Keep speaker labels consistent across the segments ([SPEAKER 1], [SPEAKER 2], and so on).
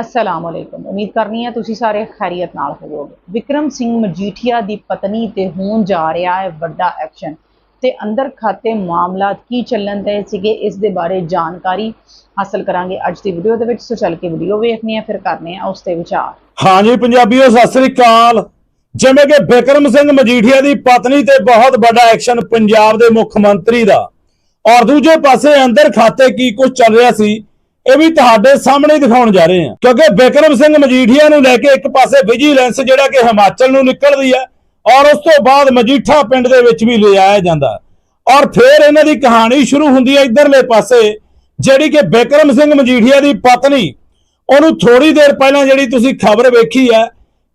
[SPEAKER 1] ਅਸਲਾਮ ਅਲੈਕੁਮ ਉਮੀਦ ਕਰਨੀ ਹੈ ਤੁਸੀਂ ਸਾਰੇ ਖੈਰੀਅਤ ਨਾਲ ਹੋਵੋਗੇ ਵਿਕਰਮ ਸਿੰਘ ਮਜੀਠੀਆ ਦੀ ਪਤਨੀ ਤੇ ਹੋਣ ਜਾ ਰਿਹਾ ਹੈ ਵੱਡਾ ਐਕਸ਼ਨ ਤੇ ਅੰਦਰ ਖਾਤੇ ਮਾਮਲਾਤ ਕੀ ਚੱਲਣ ਦੇ ਸੀਗੇ ਇਸ ਦੇ ਬਾਰੇ ਜਾਣਕਾਰੀ ਹਾਸਲ ਕਰਾਂਗੇ ਅੱਜ ਦੀ ਵੀਡੀਓ ਦੇ ਵਿੱਚ ਸੋ ਚੱਲ ਕੇ ਵੀਡੀਓ ਵੇਖਣੀ ਹੈ ਫਿਰ ਕਰਨੇ ਆ ਉਸ ਤੇ ਵਿਚਾਰ
[SPEAKER 2] ਹਾਂਜੀ ਪੰਜਾਬੀਓ ਸਤਿ ਸ੍ਰੀ ਅਕਾਲ ਜਿਵੇਂ ਕਿ ਬਿਕਰਮ ਸਿੰਘ ਮਜੀਠੀਆ ਦੀ ਪਤਨੀ ਤੇ ਬਹੁਤ ਵੱਡਾ ਐਕਸ਼ਨ ਪੰਜਾਬ ਦੇ ਮੁੱਖ ਮੰਤਰੀ ਦਾ ਔਰ ਦੂਜੇ ਪਾਸੇ ਅੰਦਰ ਖਾਤੇ ਕੀ ਕੁਝ ਚੱਲ ਰਿਹਾ ਸੀ ਇਹ ਵੀ ਤੁਹਾਡੇ ਸਾਹਮਣੇ ਦਿਖਾਉਣ ਜਾ ਰਹੇ ਹਾਂ। ਕਿਉਂਕਿ ਬਿਕਰਮ ਸਿੰਘ ਮਜੀਠੀਆ ਨੂੰ ਲੈ ਕੇ ਇੱਕ ਪਾਸੇ ਵਿਜੀਲੈਂਸ ਜਿਹੜਾ ਕਿ ਹਿਮਾਚਲ ਨੂੰ ਨਿਕਲਦੀ ਹੈ ਔਰ ਉਸ ਤੋਂ ਬਾਅਦ ਮਜੀਠਾ ਪਿੰਡ ਦੇ ਵਿੱਚ ਵੀ ਲਿਆਇਆ ਜਾਂਦਾ। ਔਰ ਫਿਰ ਇਹਨਾਂ ਦੀ ਕਹਾਣੀ ਸ਼ੁਰੂ ਹੁੰਦੀ ਹੈ ਇਧਰਲੇ ਪਾਸੇ, ਜਿਹੜੀ ਕਿ ਬਿਕਰਮ ਸਿੰਘ ਮਜੀਠੀਆ ਦੀ ਪਤਨੀ, ਉਹਨੂੰ ਥੋੜੀ ਦੇਰ ਪਹਿਲਾਂ ਜਿਹੜੀ ਤੁਸੀਂ ਖਬਰ ਵੇਖੀ ਹੈ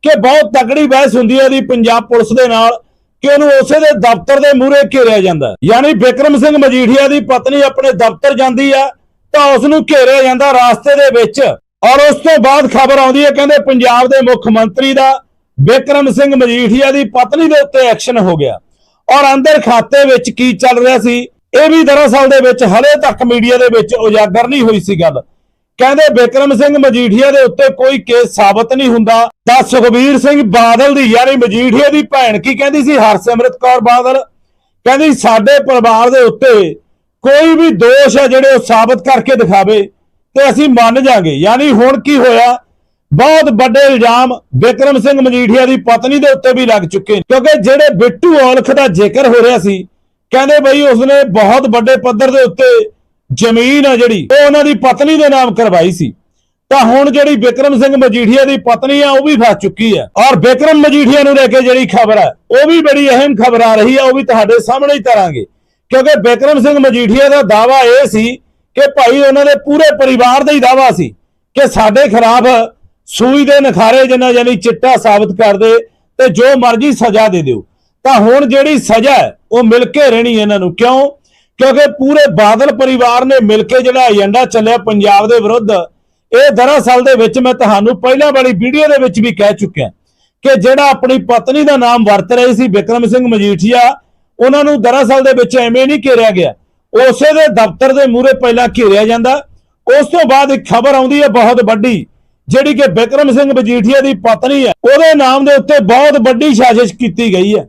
[SPEAKER 2] ਕਿ ਬਹੁਤ ਤਕੜੀ ਬਹਿਸ ਹੁੰਦੀ ਹੈ ਉਹਦੀ ਪੰਜਾਬ ਪੁਲਿਸ ਦੇ ਨਾਲ ਕਿ ਉਹਨੂੰ ਉਸੇ ਦੇ ਦਫ਼ਤਰ ਦੇ ਮੂਹਰੇ ਘੇਰਿਆ ਜਾਂਦਾ। ਯਾਨੀ ਬਿਕਰਮ ਸਿੰਘ ਮਜੀਠੀਆ ਦੀ ਪਤਨੀ ਆਪਣੇ ਦਫ਼ਤਰ ਜਾਂਦੀ ਆ ਤਾਂ ਉਸ ਨੂੰ ਘੇਰਿਆ ਜਾਂਦਾ ਰਾਸਤੇ ਦੇ ਵਿੱਚ। ਔਰ ਉਸ ਤੋਂ ਬਾਅਦ ਖਬਰ ਆਉਂਦੀ ਹੈ, ਕਹਿੰਦੇ ਪੰਜਾਬ ਦੇ ਮੁੱਖ ਮੰਤਰੀ ਦਾ ਬਿਕਰਮ ਸਿੰਘ ਮਜੀਠੀਆ ਦੀ ਪਤਨੀ ਦੇ ਉੱਤੇ ਐਕਸ਼ਨ ਹੋ ਗਿਆ। ਔਰ ਅੰਦਰ ਖਾਤੇ ਵਿੱਚ ਕੀ ਚੱਲ ਰਿਹਾ ਸੀ, ਇਹ ਵੀ ਦਰਅਸਲ ਦੇ ਵਿੱਚ ਹਲੇ ਤੱਕ ਮੀਡੀਆ ਦੇ ਵਿੱਚ ਉਜਾਗਰ ਨਹੀਂ ਹੋਈ ਸੀ ਗੱਲ। ਕਹਿੰਦੇ ਬਿਕਰਮ ਸਿੰਘ ਮਜੀਠੀਆ ਦੇ ਉੱਤੇ ਕੋਈ ਕੇਸ ਸਾਬਤ ਨਹੀਂ ਹੁੰਦਾ। ਤਾਂ ਸੁਖਬੀਰ ਸਿੰਘ ਬਾਦਲ ਦੀ ਯਾਨੀ ਮਜੀਠੀਆ ਦੀ ਭੈਣ ਕੀ ਕਹਿੰਦੀ ਸੀ? ਹਰਸਿਮਰਤ ਕੌਰ ਬਾਦਲ। ਕਹਿੰਦੀ, ਸਾਡੇ ਪਰਿਵਾਰ ਦੇ ਉੱਤੇ ਕੋਈ ਵੀ ਦੋਸ਼ ਹੈ ਜਿਹੜੇ ਉਹ ਸਾਬਤ ਕਰਕੇ ਦਿਖਾਵੇ ਤੇ ਅਸੀਂ ਮੰਨ ਜਾਾਂਗੇ। ਯਾਨੀ ਹੁਣ ਕੀ ਹੋਇਆ? ਬਹੁਤ ਵੱਡੇ ਇਲਜ਼ਾਮ ਬਿਕਰਮ ਸਿੰਘ ਮਜੀਠੀਆ ਦੀ ਪਤਨੀ ਦੇ ਉੱਤੇ ਵੀ ਲੱਗ ਚੁੱਕੇ ਨੇ। ਕਿਉਂਕਿ ਜਿਹੜੇ ਬਿੱਟੂ ਔਲਖ ਦਾ ਜ਼ਿਕਰ ਹੋ ਰਿਹਾ ਸੀ, ਕਹਿੰਦੇ ਬਈ ਉਸਨੇ ਬਹੁਤ ਵੱਡੇ ਪੱਧਰ ਦੇ ਉੱਤੇ ਜ਼ਮੀਨ ਆ ਜਿਹੜੀ, ਉਹ ਉਹਨਾਂ ਦੀ ਪਤਨੀ ਦੇ ਨਾਮ ਕਰਵਾਈ ਸੀ। ਤਾਂ ਹੁਣ ਜਿਹੜੀ ਬਿਕਰਮ ਸਿੰਘ ਮਜੀਠੀਆ ਦੀ ਪਤਨੀ ਆ, ਉਹ ਵੀ ਫਸ ਚੁੱਕੀ ਹੈ ਔਰ ਬਿਕਰਮ ਮਜੀਠੀਆ ਨੂੰ ਲੈ ਕੇ ਜਿਹੜੀ ਖਬਰ ਹੈ ਉਹ ਵੀ ਬੜੀ ਅਹਿਮ ਖਬਰ ਆ ਰਹੀ ਹੈ ਉਹ ਵੀ ਤੁਹਾਡੇ ਸਾਹਮਣੇ ਹੀ ਤਰਾਂਗੇ। ਕਿਉਂਕਿ ਬਿਕਰਮ ਸਿੰਘ ਮਜੀਠੀਆ ਦਾ ਦਾਵਾ ਇਹ ਸੀ ਕਿ ਭਾਈ ਉਹਨਾਂ ਦੇ ਪੂਰੇ ਪਰਿਵਾਰ ਦਾ ਹੀ ਦਾਵਾ ਸੀ ਕਿ ਸਾਡੇ ਖਿਲਾਫ ਸੂਈ ਦੇ ਨਖਾਰੇ ਜਿੰਨਾ ਯਾਨੀ ਚਿੱਟਾ ਸਾਬਤ ਕਰ ਦੇ ਤੇ ਜੋ ਮਰਜ਼ੀ ਸਜ਼ਾ ਦੇ ਦਿਓ। ਤਾਂ ਹੁਣ ਜਿਹੜੀ ਸਜ਼ਾ ਹੈ, ਉਹ ਮਿਲ ਕੇ ਰਹਿਣੀ ਇਹਨਾਂ ਨੂੰ। ਕਿਉਂ? ਕਿਉਂਕਿ ਪੂਰੇ ਬਾਦਲ ਪਰਿਵਾਰ ਨੇ ਮਿਲ ਕੇ ਜਿਹੜਾ ਏਜੰਡਾ ਚੱਲਿਆ ਪੰਜਾਬ ਦੇ ਵਿਰੁੱਧ, ਇਹ ਦਰਅਸਲ ਦੇ ਵਿੱਚ ਮੈਂ ਤੁਹਾਨੂੰ ਪਹਿਲਾਂ ਵਾਲੀ ਵੀਡੀਓ ਦੇ ਵਿੱਚ ਵੀ ਕਹਿ ਚੁੱਕਿਆ ਕਿ ਜਿਹੜਾ ਆਪਣੀ ਪਤਨੀ ਦਾ ਨਾਮ ਵਰਤ ਰਹੀ ਸੀ ਬਿਕਰਮ ਸਿੰਘ ਮਜੀਠੀਆ ਉਹਨਾਂ ਨੂੰ ਦਰਅਸਲ ਦੇ ਵਿੱਚ ਐਵੇਂ ਨਹੀਂ ਘੇਰਿਆ ਗਿਆ। ਉਸੇ ਦੇ ਦਫ਼ਤਰ ਦੇ ਮੂਹਰੇ ਪਹਿਲਾਂ ਘੇਰਿਆ ਜਾਂਦਾ। ਉਸ ਤੋਂ ਬਾਅਦ ਇੱਕ ਖਬਰ ਆਉਂਦੀ ਹੈ ਬਹੁਤ ਵੱਡੀ, ਜਿਹੜੀ ਕਿ ਬਿਕਰਮ ਸਿੰਘ ਮਜੀਠੀਆ ਦੀ ਪਤਨੀ ਹੈ। ਉਹਦੇ ਨਾਮ ਦੇ ਉੱਤੇ ਬਹੁਤ ਵੱਡੀ ਸਾਜ਼ਿਸ਼ ਕੀਤੀ ਗਈ ਹੈ।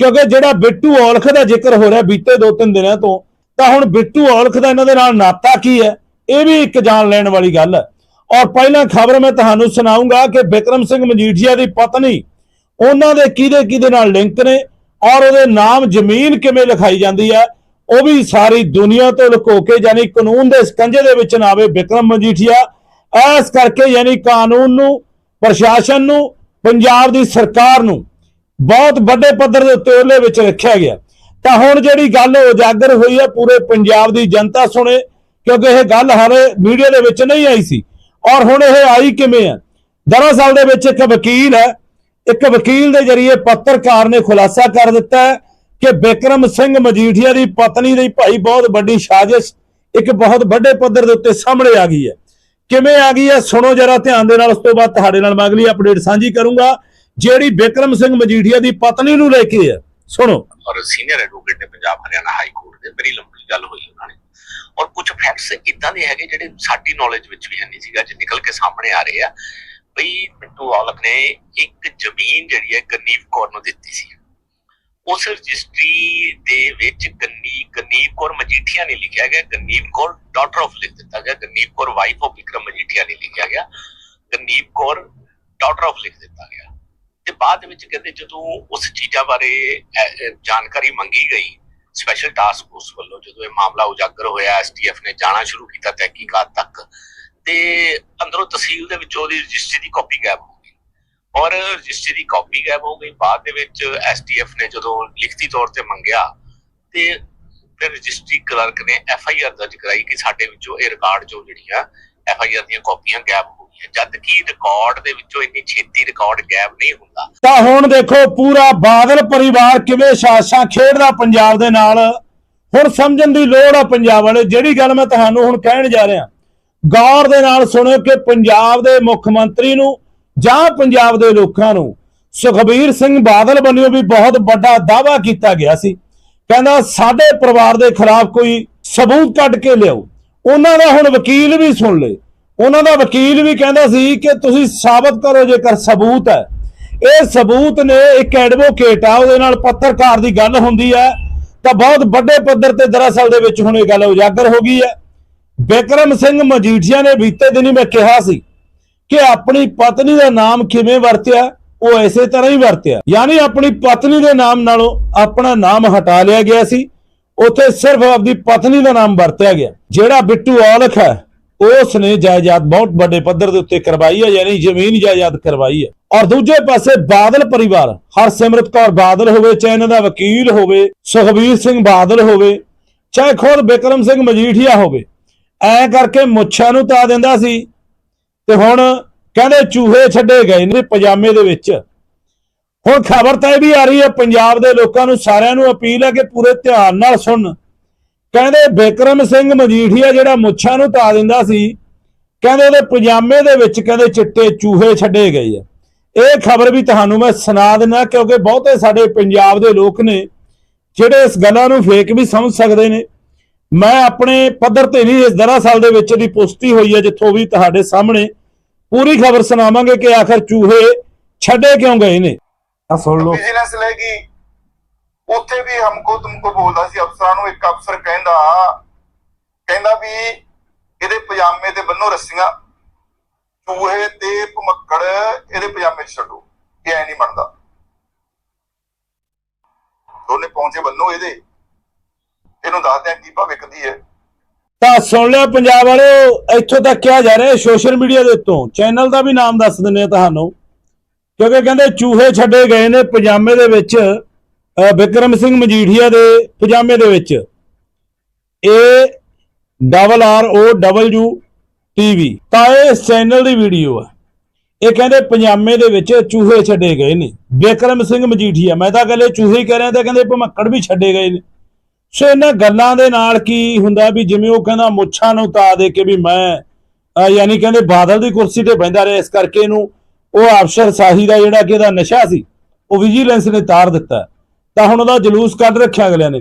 [SPEAKER 2] ਕਿਉਂਕਿ ਜਿਹੜਾ ਬਿੱਟੂ ਔਲਖ ਦਾ ਜ਼ਿਕਰ ਹੋ ਰਿਹਾ ਬੀਤੇ ਦੋ ਤਿੰਨ ਦਿਨਾਂ ਤੋਂ, ਤਾਂ ਹੁਣ ਬਿੱਟੂ ਔਲਖ ਦਾ ਇਹਨਾਂ ਦੇ ਨਾਲ ਨਾਤਾ ਕੀ ਹੈ, ਇਹ ਵੀ ਇੱਕ ਜਾਣ ਲੈਣ ਵਾਲੀ ਗੱਲ ਹੈ। ਔਰ ਪਹਿਲਾਂ ਖਬਰ ਮੈਂ ਤੁਹਾਨੂੰ ਸੁਣਾਉਂਗਾ ਕਿ ਬਿਕਰਮ ਸਿੰਘ ਮਜੀਠੀਆ ਦੀ ਪਤਨੀ, ਉਹਨਾਂ ਦੇ ਕਿਹਦੇ ਕਿਹਦੇ ਨਾਲ ਲਿੰਕ ਨੇ ਔਰ ਉਹਦੇ ਨਾਮ ਜ਼ਮੀਨ ਕਿਵੇਂ ਲਿਖਾਈ ਜਾਂਦੀ ਹੈ, ਉਹ ਵੀ ਸਾਰੀ ਦੁਨੀਆ ਤੋਂ ਲੁਕੋ ਕੇ ਯਾਨੀ ਕਾਨੂੰਨ ਦੇ ਸਕੰਜੇ ਦੇ ਵਿੱਚ ਨਾ ਆਵੇ ਬਿਕਰਮ ਮਜੀਠੀਆ। ਐਸ ਕਰਕੇ ਯਾਨੀ ਕਾਨੂੰਨ ਨੂੰ, ਪ੍ਰਸ਼ਾਸਨ ਨੂੰ, ਪੰਜਾਬ ਦੀ ਸਰਕਾਰ ਨੂੰ ਬਹੁਤ ਵੱਡੇ ਪੱਧਰ ਦੇ ਉੱਤੇ ਉਹਦੇ ਵਿੱਚ ਰੱਖਿਆ ਗਿਆ। ਤਾਂ ਹੁਣ ਜਿਹੜੀ ਗੱਲ ਉਜਾਗਰ ਹੋਈ ਹੈ, ਪੂਰੇ ਪੰਜਾਬ ਦੀ ਜਨਤਾ ਸੁਣੇ, ਕਿਉਂਕਿ ਇਹ ਗੱਲ ਹਾਲੇ ਮੀਡੀਆ ਦੇ ਵਿੱਚ ਨਹੀਂ ਆਈ ਸੀ। ਔਰ ਹੁਣ ਇਹ ਆਈ ਕਿਵੇਂ ਹੈ? ਦਰਅਸਲ ਦੇ ਵਿੱਚ ਇੱਕ ਵਕੀਲ ਹੈ ਇੱਕ ਵਕੀਲ ਦੇ ਜਰੀਏ ਪੱਤਰਕਾਰ ਨੇ ਖੁਲਾਸਾ ਕਰ ਦਿੱਤਾ ਕਿ ਬਿਕਰਮ ਸਿੰਘ ਮਜੀਠੀਆ ਦੀ ਪਤਨੀ ਦੀ ਭਾਈ ਬਹੁਤ ਵੱਡੀ ਸਾਜ਼ਿਸ਼ ਇੱਕ ਬਹੁਤ ਵੱਡੇ ਪੱਧਰ ਦੇ ਉੱਤੇ ਸਾਹਮਣੇ ਆ ਗਈ ਹੈ। ਕਿਵੇਂ ਆ ਗਈ ਹੈ? ਸੁਣੋ ਜਰਾ ਧਿਆਨ ਦੇ ਨਾਲ, ਉਸ ਤੋਂ ਬਾਅਦ ਤੁਹਾਡੇ ਨਾਲ ਮੈਂ ਅਗਲੀ ਅਪਡੇਟ ਸਾਂਝੀ ਕਰੂੰਗਾ। ਜਿਹੜੀ ਬਿਕਰਮ ਸਿੰਘ ਮਜੀਠੀਆ ਦੀ ਪਤਨੀ ਨੂੰ ਲੈ ਕੇ ਹੈ। ਸੁਣੋ।
[SPEAKER 3] ਔਰ ਸੀਨੀਅਰ ਐਡਵੋਕੇਟ ਨੇ ਪੰਜਾਬ ਹਰਿਆਣਾ ਹਾਈ ਕੋਰਟ ਦੇ ਬੜੀ ਲੰਬੀ ਗੱਲ ਹੋਈ ਉਹਨਾਂ ਨੇ। ਔਰ ਕੁਝ ਫੈਕਟਸ ਇਦਾਂ ਦੇ ਹੈਗੇ ਜਿਹੜੇ ਸਾਡੀ ਨੌਲੇਜ ਵਿੱਚ ਵੀ ਹੈ ਨਹੀਂ ਸੀਗਾ, ਜੇ ਨਿਕਲ ਕੇ ਸਾਹਮਣੇ ਆ ਰਹੇ ਆ। ਬਈ ਬਿੱਟੂ ਔਲਖ ਨੇ ਇੱਕ ਜ਼ਮੀਨ ਜਿਹੜੀ ਹੈ ਗਨੀਵ ਕੌਰ ਨੂੰ ਦਿੱਤੀ ਸੀ। ਉਸ ਰਜਿਸਟਰੀ ਦੇ ਵਿੱਚ ਗੰਨੀ, ਗਨੀਵ ਕੌਰ ਮਜੀਠੀਆ ਨਹੀਂ ਲਿਖਿਆ ਗਿਆ, ਗਨੀਵ ਕੌਰ ਡਾਟਰ ਆਫ ਲਿਖ ਦਿੱਤਾ ਗਿਆ, ਗਨੀਵ ਕੌਰ ਵਾਈਫ ਆਫ ਵਿਕਰਮ ਮਜੀਠੀਆ ਨਹੀਂ ਲਿਖਿਆ ਗਿਆ, ਗਨੀਵ ਕੌਰ ਡਾਟਰ ਆਫ ਲਿਖ ਦਿੱਤਾ ਗਿਆ। ਤੇ ਬਾਅਦ ਵਿੱਚ ਕਹਿੰਦੇ ਜਦੋਂ ਉਸ ਚੀਜ਼ਾਂ ਬਾਰੇ ਜਾਣਕਾਰੀ ਮੰਗੀ ਗਈ ਸਪੈਸ਼ਲ ਟਾਸਕ ਫੋਰਸ ਵੱਲੋਂ ਜਦੋਂ ਇਹ ਮਾਮਲਾ ਉਜਾਗਰ ਹੋਇਆ ਐਸਟੀਐਫ ਨੇ ਜਾਣਾ ਸ਼ੁਰੂ ਕੀਤਾ ਤਹਿਕੀਕਾਤ ਤੱਕ ਤੇ ਅੰਦਰੋਂ ਤਹਿਸੀਲ ਦੇ ਵਿੱਚੋਂ ਉਹਦੀ ਰਜਿਸਟਰੀ ਦੀ ਕਾਪੀ ਗਾਇਬ ਹੋ ਗਈ। ਔਰ ਰਜਿਸਟਰੀ ਦੀ ਕਾਪੀ ਗਾਇਬ ਹੋ ਗਈ, ਬਾਅਦ ਦੇ ਵਿੱਚ ਐਸਟੀਐਫ ਨੇ ਜਦੋਂ ਲਿਖਤੀ ਤੌਰ ਤੇ ਮੰਗਿਆ ਤੇ ਫਿਰ ਰਜਿਸਟਰੀ ਕਲਰਕ ਨੇ ਐਫ ਆਈ ਆਰ ਦਰਜ ਕਰਾਈ ਕਿ ਸਾਡੇ ਵਿੱਚੋਂ ਇਹ ਰਿਕਾਰਡ ਜੋ ਜਿਹੜੀਆਂ ਐਫ ਆਈ ਆਰ ਦੀਆਂ ਕਾਪੀਆਂ ਗਾਇਬ ਹੋ ਗਈਆਂ। ਜਦ ਕਿ ਰਿਕਾਰਡ ਦੇ ਵਿੱਚੋਂ ਇੰਨੀ ਛੇਤੀ ਰਿਕਾਰਡ ਗਾਇਬ ਨਹੀਂ ਹੁੰਦਾ।
[SPEAKER 2] ਤਾਂ ਹੁਣ ਦੇਖੋ ਪੂਰਾ ਬਾਦਲ ਪਰਿਵਾਰ ਕਿਵੇਂ ਸ਼ਾਸਾਂ ਖੇਡਦਾ ਪੰਜਾਬ ਦੇ ਨਾਲ। ਹੁਣ ਸਮਝਣ ਦੀ ਲੋੜ ਆ ਪੰਜਾਬ ਵਾਲੇ, ਜਿਹੜੀ ਗੱਲ ਮੈਂ ਤੁਹਾਨੂੰ ਹੁਣ ਕਹਿਣ ਜਾ ਰਿਹਾ। ਗੌਰ ਦੇ ਨਾਲ ਸੁਣਿਓ ਕਿ ਪੰਜਾਬ ਦੇ ਮੁੱਖ ਮੰਤਰੀ ਨੂੰ ਜਾਂ ਪੰਜਾਬ ਦੇ ਲੋਕਾਂ ਨੂੰ ਸੁਖਬੀਰ ਸਿੰਘ ਬਾਦਲ ਵੱਲੋਂ ਵੀ ਬਹੁਤ ਵੱਡਾ ਦਾਅਵਾ ਕੀਤਾ ਗਿਆ ਸੀ। ਕਹਿੰਦਾ ਸਾਡੇ ਪਰਿਵਾਰ ਦੇ ਖਿਲਾਫ ਕੋਈ ਸਬੂਤ ਕੱਢ ਕੇ ਲਿਆਓ। ਉਹਨਾਂ ਦਾ ਹੁਣ ਵਕੀਲ ਵੀ ਸੁਣ ਲਏ। ਉਹਨਾਂ ਦਾ ਵਕੀਲ ਵੀ ਕਹਿੰਦਾ ਸੀ ਕਿ ਤੁਸੀਂ ਸਾਬਤ ਕਰੋ ਜੇਕਰ ਸਬੂਤ ਹੈ। ਇਹ ਸਬੂਤ ਨੇ ਇੱਕ ਐਡਵੋਕੇਟ ਆ, ਉਹਦੇ ਨਾਲ ਪੱਤਰਕਾਰ ਦੀ ਗੱਲ ਹੁੰਦੀ ਹੈ। ਤਾਂ ਬਹੁਤ ਵੱਡੇ ਪੱਧਰ ਤੇ ਦਰਅਸਲ ਦੇ ਵਿੱਚ ਹੁਣ ਇਹ ਗੱਲ ਉਜਾਗਰ ਹੋ ਗਈ ਹੈ। ਬਿਕਰਮ ਸਿੰਘ ਮਜੀਠੀਆ ਨੇ ਬੀਤੇ ਦਿਨੀ ਮੈਂ ਕਿਹਾ ਸੀ ਕਿ ਆਪਣੀ ਪਤਨੀ ਦਾ ਨਾਮ ਕਿਵੇਂ ਵਰਤਿਆ, ਉਹ ਐਸੇ ਤਰ੍ਹਾਂ ਹੀ ਵਰਤਿਆ। ਯਾਨੀ ਆਪਣੀ ਪਤਨੀ ਦੇ ਨਾਮ ਨਾਲੋਂ ਆਪਣਾ ਨਾਮ ਹਟਾ ਲਿਆ ਗਿਆ ਸੀ, ਉੱਥੇ ਸਿਰਫ ਆਪਣੀ ਪਤਨੀ ਦਾ ਨਾਮ ਵਰਤਿਆ ਗਿਆ। ਜਿਹੜਾ ਬਿੱਟੂ ਔਲਖ ਹੈ, ਉਸ ਨੇ ਜਾਇਦਾਦ ਬਹੁਤ ਵੱਡੇ ਪੱਧਰ ਦੇ ਉੱਤੇ ਕਰਵਾਈ ਹੈ, ਯਾਨੀ ਜ਼ਮੀਨ ਜਾਇਦਾਦ ਕਰਵਾਈ ਹੈ। ਔਰ ਦੂਜੇ ਪਾਸੇ ਬਾਦਲ ਪਰਿਵਾਰ, ਹਰਸਿਮਰਤ ਕੌਰ ਬਾਦਲ ਹੋਵੇ, ਚਾਹੇ ਇਹਨਾਂ ਦਾ ਵਕੀਲ ਹੋਵੇ, ਸੁਖਬੀਰ ਸਿੰਘ ਬਾਦਲ ਹੋਵੇ, ਚਾਹੇ ਖੁਦ ਬਿਕਰਮ ਸਿੰਘ ਮਜੀਠੀਆ ਹੋਵੇ ਐ ਕਰਕੇ ਮੁੱਛਾਂ ਨੂੰ ਤਾ ਦਿੰਦਾ ਸੀ। ਤੇ ਹੁਣ ਕਹਿੰਦੇ ਚੂਹੇ ਛੱਡੇ ਗਏ ਨੇ ਪਜਾਮੇ ਦੇ ਵਿੱਚ। ਹੁਣ ਖਬਰ ਤਾਂ ਇਹ ਵੀ ਆ ਰਹੀ ਹੈ, ਪੰਜਾਬ ਦੇ ਲੋਕਾਂ ਨੂੰ ਸਾਰਿਆਂ ਨੂੰ ਅਪੀਲ ਹੈ ਕਿ ਪੂਰੇ ਧਿਆਨ ਨਾਲ ਸੁਣਨ ਕਹਿੰਦੇ ਬਿਕਰਮ ਸਿੰਘ ਮਜੀਠੀਆ ਜਿਹੜਾ ਮੁੱਛਾਂ ਨੂੰ ਤਾ ਦਿੰਦਾ ਸੀ, ਕਹਿੰਦੇ ਉਹਦੇ ਪਜਾਮੇ ਦੇ ਵਿੱਚ ਕਹਿੰਦੇ ਚਿੱਟੇ ਚੂਹੇ ਛੱਡੇ ਗਏ ਆ। ਇਹ ਖਬਰ ਵੀ ਤੁਹਾਨੂੰ ਮੈਂ ਸੁਣਾ ਦਿੰਦਾ ਕਿਉਂਕਿ ਬਹੁਤੇ ਸਾਡੇ ਪੰਜਾਬ ਦੇ ਲੋਕ ਨੇ, ਜਿਹੜੇ ਇਸ ਗੱਲਾਂ ਨੂੰ ਫੇਕ ਵੀ ਸਮਝ ਸਕਦੇ ਨੇ। ਮੈਂ ਆਪਣੇ ਪੱਧਰ ਤੇ ਨਹੀਂ ਇਸ ਦਰਅਸਲ ਦੇ ਵਿੱਚ ਦੀ ਪੁਸ਼ਟੀ ਹੋਈ ਹੈ ਜਿੱਥੋਂ ਵੀ ਤੁਹਾਡੇ ਸਾਹਮਣੇ ਪੂਰੀ ਖਬਰ ਸੁਣਾਵਾਂਗੇ ਕਿ ਆਖਰ ਚੂਹੇ ਛੱਡੇ ਕਿਉਂ ਗਏ ਨੇ। ਆ ਸੁਣ ਲਓ।
[SPEAKER 4] ਬਿਜ਼ਨਸ ਲੈ ਗਈ। ਉੱਥੇ ਵੀ ਹਮਕੋ ਤੁਮਕੋ ਬੋਲਦਾ ਸੀ ਅਫਸਰਾਂ ਨੂੰ ਇੱਕ ਅਫਸਰ ਕਹਿੰਦਾ ਕਹਿੰਦਾ ਵੀ ਇਹਦੇ ਪਜਾਮੇ ਤੇ ਬੰਨੋ ਰੱਸੀਆਂ ਚੂਹੇ ਤੇ ਭਮੱਕੜ ਇਹਦੇ ਪਜਾਮੇ 'ਚ ਛੱਡੋ ਇਹ ਐ ਨਹੀਂ ਬਣਦਾ। ਦੋਨੇ ਪਹੁੰਚੇ ਬੰਨੋ ਇਹਦੇ। ਇਹਨੂੰ ਦੱਸਦੇ ਆ ਕੀ ਭਾਅ ਵਿਕਦੀ ਹੈ।
[SPEAKER 2] ਤਾਂ ਸੁਣ ਲਿਆ ਪੰਜਾਬ ਵਾਲਿਓ, ਇੱਥੋਂ ਤੱਕ ਕਿਹਾ ਜਾ ਰਿਹਾ ਸੋਸ਼ਲ ਮੀਡੀਆ ਦੇ ਉੱਤੋਂ। ਚੈਨਲ ਦਾ ਵੀ ਨਾਮ ਦੱਸ ਦਿੰਦੇ ਆ ਤੁਹਾਨੂੰ। ਕਿਉਂਕਿ ਕਹਿੰਦੇ ਚੂਹੇ ਛੱਡੇ ਗਏ ਨੇ ਪਜਾਮੇ ਦੇ ਵਿੱਚ ਵਿਕਰਮ ਸਿੰਘ ਮਜੀਠੀਆ ਦੇ ਪਜਾਮੇ ਦੇ ਵਿੱਚ। A double R O W TV ਤਾਂ ਇਹ ਚੈਨਲ ਦੀ ਵੀਡੀਓ ਆ। ਇਹ ਕਹਿੰਦੇ ਪਜਾਮੇ ਦੇ ਵਿੱਚ ਚੂਹੇ ਛੱਡੇ ਗਏ ਨੇ। ਵਿਕਰਮ ਸਿੰਘ ਮਜੀਠੀਆ, ਮੈਂ ਤਾਂ ਕਹਿੰਦੇ ਚੂਹੇ ਕਹਿ ਰਿਹਾ, ਤਾਂ ਕਹਿੰਦੇ ਭਮੱਕੜ ਵੀ ਛੱਡੇ ਗਏ ਨੇ। ਸੋ ਇਹਨਾਂ ਗੱਲਾਂ ਦੇ ਨਾਲ ਕੀ ਹੁੰਦਾ ਵੀ ਜਿਵੇਂ ਉਹ ਕਹਿੰਦਾ ਮੁੱਛਾਂ ਨੂੰ ਤਾ ਦੇ ਕੇ ਵੀ ਮੈਂ ਯਾਨੀ ਕਹਿੰਦੇ ਬਾਦਲ ਦੀ ਕੁਰਸੀ ਤੇ ਬੈੰਦਾ ਰਿਹਾ, ਇਸ ਕਰਕੇ ਇਹਨੂੰ ਉਹ ਅਫਸਰ ਸਾਹੀ ਦਾ ਜਿਹੜਾ ਕਿ ਇਹਦਾ ਨਸ਼ਾ ਸੀ, ਉਹ ਵਿਜੀਲੈਂਸ ਨੇ ਤਾਰ ਦਿੱਤਾ। ਤਾਂ ਹੁਣ ਉਹਦਾ ਜਲੂਸ ਕੱਢ ਰੱਖਿਆ ਅਗਲਿਆਂ ਨੇ।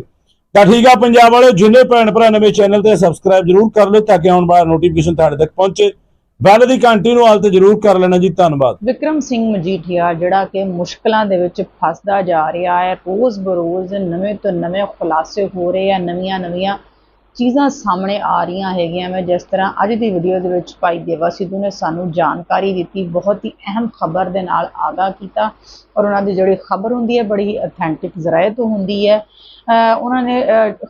[SPEAKER 2] ਤਾਂ ਠੀਕ ਆ ਪੰਜਾਬ ਵਾਲਿਓ, ਜਿੰਨੇ ਭੈਣ ਭਰਾ ਨਵੇਂ ਚੈਨਲ ਤੇ ਸਬਸਕ੍ਰਾਈਬ ਜਰੂਰ ਕਰ ਲਓ ਤਾਂ ਕਿ ਆਉਣ ਵਾਲਾ ਨੋਟੀਫਿਕੇਸ਼ਨ ਤੁਹਾਡੇ ਤੱਕ ਪਹੁੰਚੇ। ਬੈਲ ਦੀ ਘੰਟੀ ਨੂੰ ਹਾਲ ਤੇ ਜਰੂਰ ਕਰ ਲੈਣਾ ਜੀ, ਧੰਨਵਾਦ।
[SPEAKER 1] ਵਿਕਰਮ ਸਿੰਘ ਮਜੀਠੀਆ, ਜਿਹੜਾ ਕਿ ਮੁਸ਼ਕਲਾਂ ਦੇ ਵਿੱਚ ਫਸਦਾ ਜਾ ਰਿਹਾ ਹੈ, ਰੋਜ਼ ਬਰੋਜ਼ ਨਵੇਂ ਤੋਂ ਨਵੇਂ ਖੁਲਾਸੇ ਹੋ ਰਹੇ ਆ, ਨਵੀਆਂ ਨਵੀਆਂ ਚੀਜ਼ਾਂ ਸਾਹਮਣੇ ਆ ਰਹੀਆਂ ਹੈਗੀਆਂ ਮੈਂ ਜਿਸ ਤਰ੍ਹਾਂ ਅੱਜ ਦੀ ਵੀਡੀਓ ਦੇ ਵਿੱਚ ਭਾਈ ਦੇਵਾ ਸਿੱਧੂ ਨੇ ਸਾਨੂੰ ਜਾਣਕਾਰੀ ਦਿੱਤੀ, ਬਹੁਤ ਹੀ ਅਹਿਮ ਖਬਰ ਦੇ ਨਾਲ ਆਗਾਹ ਕੀਤਾ ਔਰ ਉਹਨਾਂ ਦੀ ਜਿਹੜੀ ਖਬਰ ਹੁੰਦੀ ਹੈ, ਬੜੀ ਹੀ ਅਥੈਂਟਿਕ ਜ਼ਰਾਏ ਤੋਂ ਹੁੰਦੀ ਹੈ। ਉਹਨਾਂ ਨੇ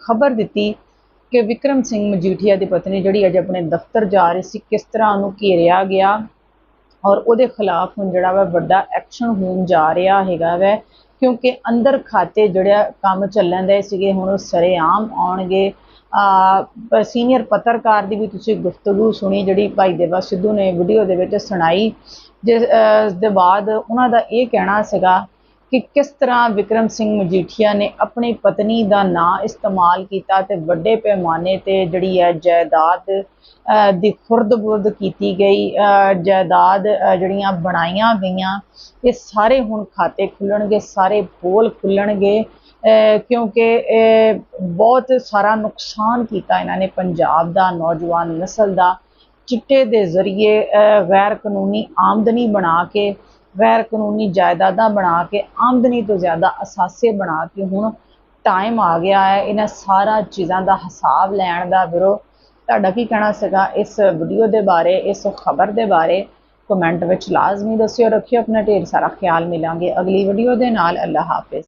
[SPEAKER 1] ਖਬਰ ਦਿੱਤੀ ਕਿ ਵਿਕਰਮ ਸਿੰਘ ਮਜੀਠੀਆ ਦੀ ਪਤਨੀ ਜਿਹੜੀ ਅੱਜ ਆਪਣੇ ਦਫ਼ਤਰ ਜਾ ਰਹੀ ਸੀ, ਕਿਸ ਤਰ੍ਹਾਂ ਉਹਨੂੰ ਘੇਰਿਆ ਗਿਆ ਔਰ ਉਹਦੇ ਖਿਲਾਫ ਹੁਣ ਜਿਹੜਾ ਵਾ ਵੱਡਾ ਐਕਸ਼ਨ ਹੋਣ ਜਾ ਰਿਹਾ ਹੈਗਾ ਵੈ, ਕਿਉਂਕਿ ਅੰਦਰ ਖਾਤੇ ਜਿਹੜਾ ਕੰਮ ਚੱਲਣ ਦੇ ਸੀਗੇ, ਹੁਣ ਉਹ ਸਰੇਆਮ ਆਉਣਗੇ। ਆ ਸੀਨੀਅਰ ਪੱਤਰਕਾਰ ਦੀ ਵੀ ਤੁਸੀਂ ਗੁਫ਼ਤਗੂ ਸੁਣੀ, ਜਿਹੜੀ ਭਾਈ ਦੇਵਾ ਸਿੱਧੂ ਨੇ ਵੀਡੀਓ ਦੇ ਵਿੱਚ ਸੁਣਾਈ, ਜਿਸ ਦੇ ਬਾਅਦ ਉਹਨਾਂ ਦਾ ਇਹ ਕਹਿਣਾ ਸੀਗਾ ਕਿ ਕਿਸ ਤਰ੍ਹਾਂ ਵਿਕਰਮ ਸਿੰਘ ਮਜੀਠੀਆ ਨੇ ਆਪਣੀ ਪਤਨੀ ਦਾ ਨਾਂ ਇਸਤੇਮਾਲ ਕੀਤਾ ਤੇ ਵੱਡੇ ਪੈਮਾਨੇ ਤੇ ਜਿਹੜੀ ਹੈ ਜਾਇਦਾਦ ਦੀ ਖੁਰਦ-ਬੁਰਦ ਕੀਤੀ ਗਈ ਜਾਇਦਾਦ ਜਿਹੜੀਆਂ ਬਣਾਈਆਂ ਗਈਆਂ, ਇਹ ਸਾਰੇ ਹੁਣ ਖਾਤੇ ਖੁੱਲਣਗੇ, ਸਾਰੇ ਪੋਲ ਖੁੱਲਣਗੇ ਕਿਉਂਕਿ ਬਹੁਤ ਸਾਰਾ ਨੁਕਸਾਨ ਕੀਤਾ ਇਹਨਾਂ ਨੇ ਪੰਜਾਬ ਦਾ, ਨੌਜਵਾਨ ਨਸਲ ਦਾ, ਚਿੱਟੇ ਦੇ ਜ਼ਰੀਏ ਗੈਰ ਕਾਨੂੰਨੀ ਆਮਦਨੀ ਬਣਾ ਕੇ ਗੈਰ ਕਾਨੂੰਨੀ ਜਾਇਦਾਦਾਂ ਬਣਾ ਕੇ, ਆਮਦਨੀ ਤੋਂ ਜ਼ਿਆਦਾ ਅਸਾਸੇ ਬਣਾ ਕੇ ਹੁਣ ਟਾਈਮ ਆ ਗਿਆ ਹੈ। ਇਹਨਾਂ ਸਾਰਾ ਚੀਜ਼ਾਂ ਦਾ ਹਿਸਾਬ ਲੈਣ ਦਾ ਵੀਰੋ, ਤੁਹਾਡਾ ਕੀ ਕਹਿਣਾ ਸੀਗਾ ਇਸ ਵੀਡੀਓ ਦੇ ਬਾਰੇ, ਇਸ ਖਬਰ ਦੇ ਬਾਰੇ? ਕਮੈਂਟ ਵਿੱਚ ਲਾਜ਼ਮੀ ਦੱਸਿਓ, ਰੱਖਿਓ, ਆਪਣਾ ਢੇਰ ਸਾਰਾ ਖਿਆਲ ਮਿਲਾਂਗੇ ਅਗਲੀ ਵੀਡੀਓ ਦੇ ਨਾਲ। ਅੱਲਾ ਹਾਫਿਜ਼।